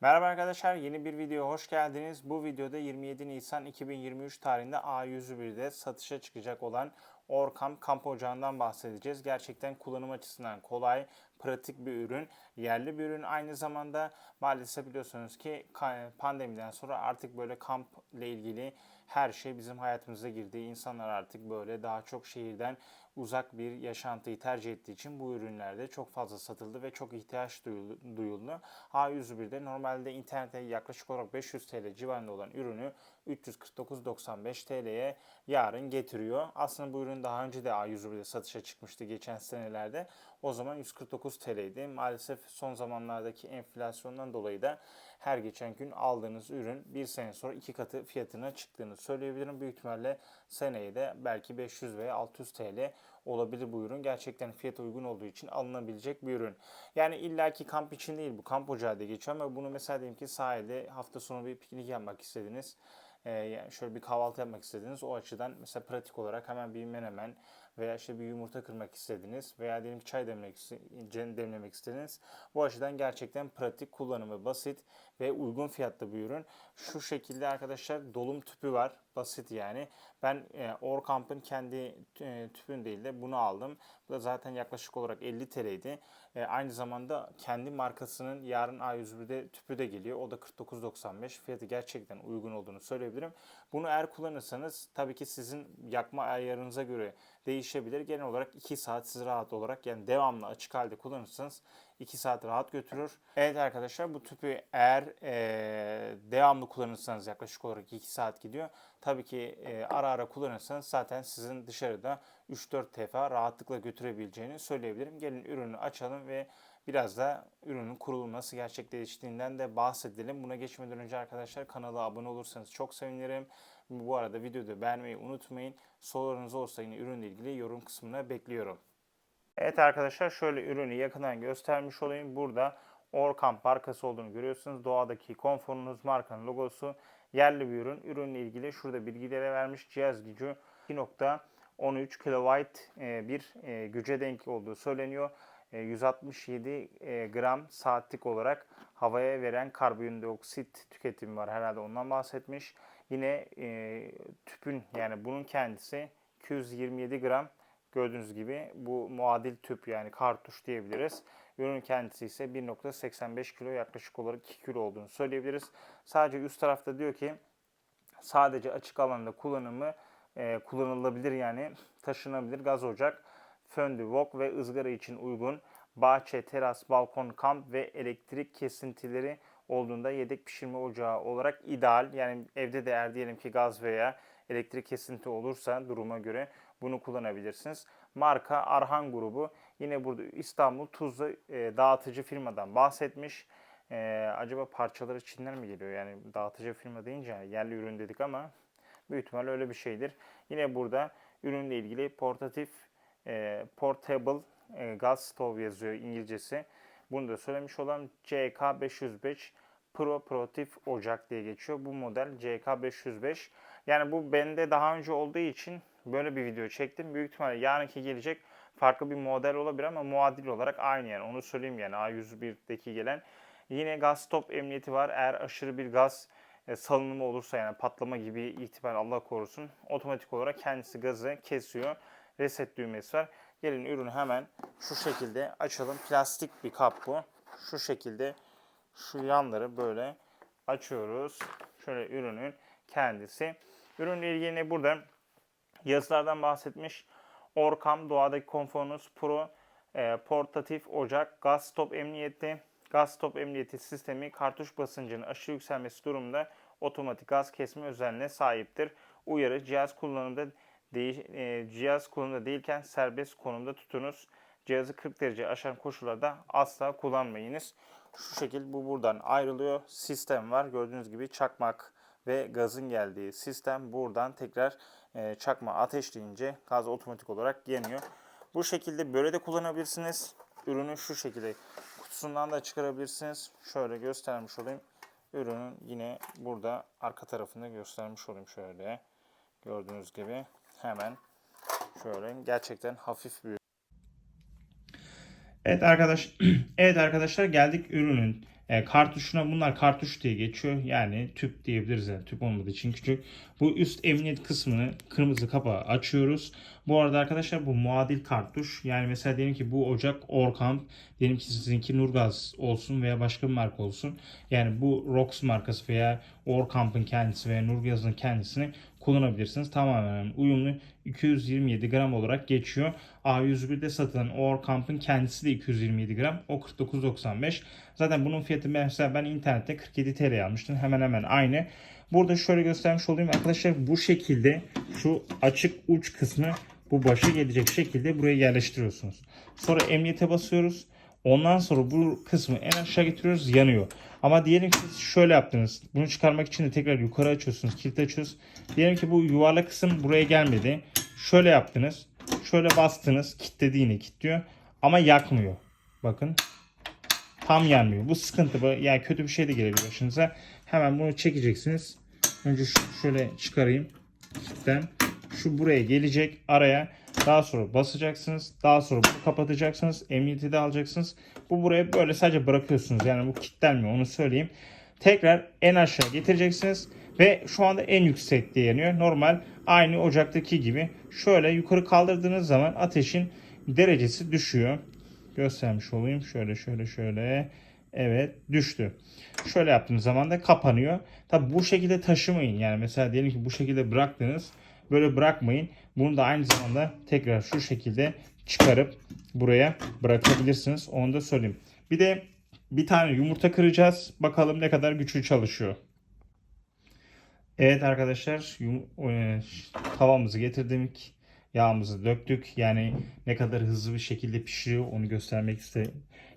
Merhaba arkadaşlar, yeni bir videoya hoş geldiniz. Bu videoda 27 Nisan 2023 tarihinde A101'de satışa çıkacak olan Orkam kamp ocağından bahsedeceğiz. Gerçekten kullanım açısından kolay, pratik bir ürün, yerli bir ürün. Aynı zamanda maalesef biliyorsunuz ki pandemiden sonra artık böyle kamp ile ilgili her şey bizim hayatımıza girdi. İnsanlar artık böyle daha çok şehirden uzak bir yaşantıyı tercih ettiği için bu ürünlerde çok fazla satıldı ve çok ihtiyaç duyuldu. A101'de normalde internette yaklaşık olarak 500 TL civarında olan ürünü 349.95 TL'ye yarın getiriyor. Aslında bu ürün daha önce de A101'de satışa çıkmıştı geçen senelerde. O zaman 149 TL'ydi. Maalesef son zamanlardaki enflasyondan dolayı da her geçen gün aldığınız ürün bir sene sonra iki katı fiyatına çıktığını söyleyebilirim. Büyük ihtimalle seneye de belki 500 veya 600 TL olabilir bu ürün. Gerçekten fiyat uygun olduğu için alınabilecek bir ürün. Yani illaki kamp için değil bu kamp ocağı diye geçiyor ama bunu mesela diyelim ki sahilde hafta sonu bir piknik yapmak istediniz. Ee, yani şöyle bir kahvaltı yapmak istediniz. O açıdan mesela pratik olarak hemen bir menemen veya işte bir yumurta kırmak istediniz veya diyelim ki çay demlemek, demlemek istediniz. Bu açıdan gerçekten pratik, kullanımı basit ve uygun fiyatlı bir ürün. Şu şekilde arkadaşlar dolum tüpü var. Basit yani. Ben e, Orkamp'ın kendi e, tüpün değil de bunu aldım. Bu da zaten yaklaşık olarak 50 TL'ydi. E, aynı zamanda kendi markasının yarın A101'de tüpü de geliyor. O da 49.95. Fiyatı gerçekten uygun olduğunu söyleyebilirim. Bunu eğer kullanırsanız tabii ki sizin yakma ayarınıza göre değişebilir. Genel olarak 2 saat siz rahat olarak yani devamlı açık halde kullanırsanız 2 saat rahat götürür. Evet arkadaşlar bu tüpü eğer e, devamlı kullanırsanız yaklaşık olarak 2 saat gidiyor. Tabii ki e, ara ara kullanırsanız zaten sizin dışarıda 3-4 defa rahatlıkla götürebileceğini söyleyebilirim. Gelin ürünü açalım ve biraz da ürünün kurulması gerçekleştiğinden de bahsedelim. Buna geçmeden önce arkadaşlar kanala abone olursanız çok sevinirim. Bu arada videoda beğenmeyi unutmayın. Sorularınız olursa yine ürünle ilgili yorum kısmına bekliyorum. Evet arkadaşlar şöyle ürünü yakından göstermiş olayım. Burada Orkamp markası olduğunu görüyorsunuz. Doğadaki konforunuz markanın logosu. Yerli bir ürün. Ürünle ilgili şurada bilgileri vermiş. Cihaz gücü 2.13 kW e, bir e, güce denk olduğu söyleniyor. 167 e, gram saatlik olarak havaya veren karbondioksit tüketimi var. Herhalde ondan bahsetmiş. Yine tüpün yani bunun kendisi 227 gram Gördüğünüz gibi bu muadil tüp yani kartuş diyebiliriz. Ürün kendisi ise 1.85 kilo yaklaşık olarak 2 kilo olduğunu söyleyebiliriz. Sadece üst tarafta diyor ki sadece açık alanda kullanımı e, kullanılabilir yani taşınabilir gaz ocak, föndü, wok ve ızgara için uygun bahçe, teras, balkon, kamp ve elektrik kesintileri olduğunda yedek pişirme ocağı olarak ideal. Yani evde de eğer diyelim ki gaz veya elektrik kesinti olursa duruma göre bunu kullanabilirsiniz. Marka Arhan grubu. Yine burada İstanbul Tuzla e, dağıtıcı firmadan bahsetmiş. E, acaba parçaları Çin'den mi geliyor? Yani dağıtıcı firma deyince yerli ürün dedik ama büyük ihtimal öyle bir şeydir. Yine burada ürünle ilgili portatif e, portable e, gaz stove yazıyor İngilizcesi. Bunu da söylemiş olan CK505 Pro Protif Ocak diye geçiyor. Bu model CK505. Yani bu bende daha önce olduğu için böyle bir video çektim. Büyük ihtimalle yarınki gelecek farklı bir model olabilir ama muadil olarak aynı yani onu söyleyeyim yani A101'deki gelen. Yine gaz stop emniyeti var. Eğer aşırı bir gaz e, salınımı olursa yani patlama gibi ihtimal Allah korusun otomatik olarak kendisi gazı kesiyor. Reset düğmesi var. Gelin ürünü hemen şu şekilde açalım. Plastik bir kap bu. Şu şekilde şu yanları böyle açıyoruz. Şöyle ürünün kendisi. Ürünle ilgili burada yazılardan bahsetmiş. Orkam doğadaki konforunuz Pro e, portatif ocak gaz stop emniyeti gaz stop emniyeti sistemi kartuş basıncının aşırı yükselmesi durumunda otomatik gaz kesme özelliğine sahiptir. Uyarı cihaz kullanımda değil, e, cihaz kullanımda değilken serbest konumda tutunuz. Cihazı 40 derece aşan koşullarda asla kullanmayınız. Şu şekilde bu buradan ayrılıyor. Sistem var. Gördüğünüz gibi çakmak ve gazın geldiği sistem buradan tekrar e, çakma ateşleyince gaz otomatik olarak yanıyor. Bu şekilde böyle de kullanabilirsiniz. Ürünü şu şekilde kutusundan da çıkarabilirsiniz. Şöyle göstermiş olayım. Ürünün yine burada arka tarafında göstermiş olayım şöyle. Gördüğünüz gibi hemen şöyle gerçekten hafif bir Evet arkadaş Evet arkadaşlar geldik ürünün e, kartuşuna. Bunlar kartuş diye geçiyor. Yani tüp diyebiliriz yani tüp olmadığı için küçük. Bu üst emniyet kısmını kırmızı kapağı açıyoruz. Bu arada arkadaşlar bu muadil kartuş. Yani mesela diyelim ki bu ocak Orkamp. Diyelim ki sizinki Nurgaz olsun veya başka bir marka olsun. Yani bu Rox markası veya Orkamp'ın kendisi veya Nurgaz'ın kendisini kullanabilirsiniz. Tamamen uyumlu 227 gram olarak geçiyor. A101'de satılan Orkamp'ın kendisi de 227 gram. O 49.95. Zaten bunun fiyatı mesela ben internette 47 TL almıştım. Hemen hemen aynı. Burada şöyle göstermiş olayım arkadaşlar bu şekilde şu açık uç kısmı bu başa gelecek şekilde buraya yerleştiriyorsunuz. Sonra emniyete basıyoruz. Ondan sonra bu kısmı en aşağı getiriyoruz yanıyor. Ama diyelim ki şöyle yaptınız. Bunu çıkarmak için de tekrar yukarı açıyorsunuz. Kilit açıyorsunuz. Diyelim ki bu yuvarlak kısım buraya gelmedi. Şöyle yaptınız. Şöyle bastınız. Kilitledi yine kilitliyor. Ama yakmıyor. Bakın. Tam yanmıyor. Bu sıkıntı. Bu- Yani kötü bir şey de gelebilir başınıza. Hemen bunu çekeceksiniz. Önce şöyle çıkarayım. Kilitten. Şu buraya gelecek araya. Daha sonra basacaksınız. Daha sonra bunu kapatacaksınız. Emniyeti de alacaksınız. Bu buraya böyle sadece bırakıyorsunuz. Yani bu kilitlenmiyor onu söyleyeyim. Tekrar en aşağı getireceksiniz. Ve şu anda en yüksekte yanıyor. Normal aynı ocaktaki gibi. Şöyle yukarı kaldırdığınız zaman ateşin derecesi düşüyor. Göstermiş olayım. Şöyle şöyle şöyle. Evet düştü. Şöyle yaptığınız zaman da kapanıyor. Tabi bu şekilde taşımayın. Yani mesela diyelim ki bu şekilde bıraktınız. Böyle bırakmayın. Bunu da aynı zamanda tekrar şu şekilde çıkarıp buraya bırakabilirsiniz. Onu da söyleyeyim. Bir de bir tane yumurta kıracağız. Bakalım ne kadar güçlü çalışıyor. Evet arkadaşlar e, tavamızı getirdik. Yağımızı döktük. Yani ne kadar hızlı bir şekilde pişiyor onu göstermek iste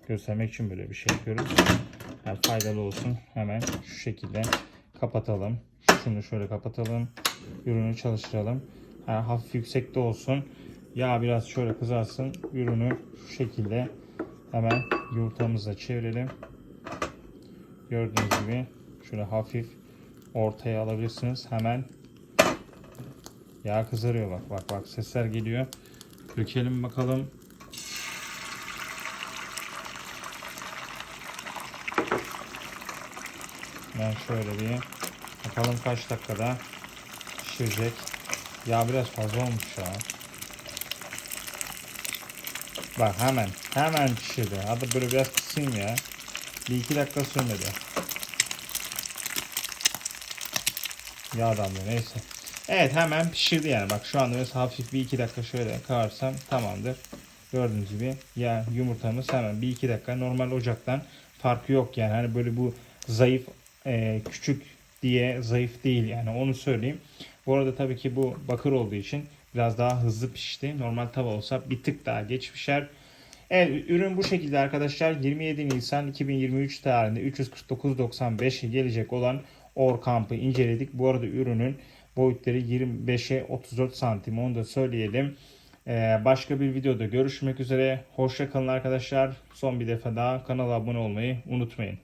göstermek için böyle bir şey yapıyoruz. Yani faydalı olsun. Hemen şu şekilde kapatalım. Şunu şöyle kapatalım. Ürünü çalıştıralım. Yani hafif yüksekte olsun. Yağ biraz şöyle kızarsın. Ürünü şu şekilde hemen yumurtamızla çevirelim. Gördüğünüz gibi şöyle hafif ortaya alabilirsiniz. Hemen yağ kızarıyor bak bak bak sesler geliyor. Dökelim bakalım. Ben şöyle bir bakalım kaç dakikada pişirecek. Yağ biraz fazla olmuş ya. Bak hemen hemen pişirdi. Hadi böyle biraz kısayım ya. Bir iki dakika sürmedi. Yağ damlıyor neyse. Evet hemen pişirdi yani. Bak şu anda mesela hafif bir iki dakika şöyle kavarsam tamamdır. Gördüğünüz gibi ya yumurtamız hemen bir iki dakika normal ocaktan farkı yok yani. Hani böyle bu zayıf e, küçük diye zayıf değil yani onu söyleyeyim. Bu arada tabii ki bu bakır olduğu için biraz daha hızlı pişti. Normal tava olsa bir tık daha geç pişer. Evet ürün bu şekilde arkadaşlar 27 Nisan 2023 tarihinde 349.95'e gelecek olan Orkamp'ı inceledik. Bu arada ürünün boyutları 25'e 34 santim onu da söyleyelim. Ee, başka bir videoda görüşmek üzere. Hoşça kalın arkadaşlar. Son bir defa daha kanala abone olmayı unutmayın.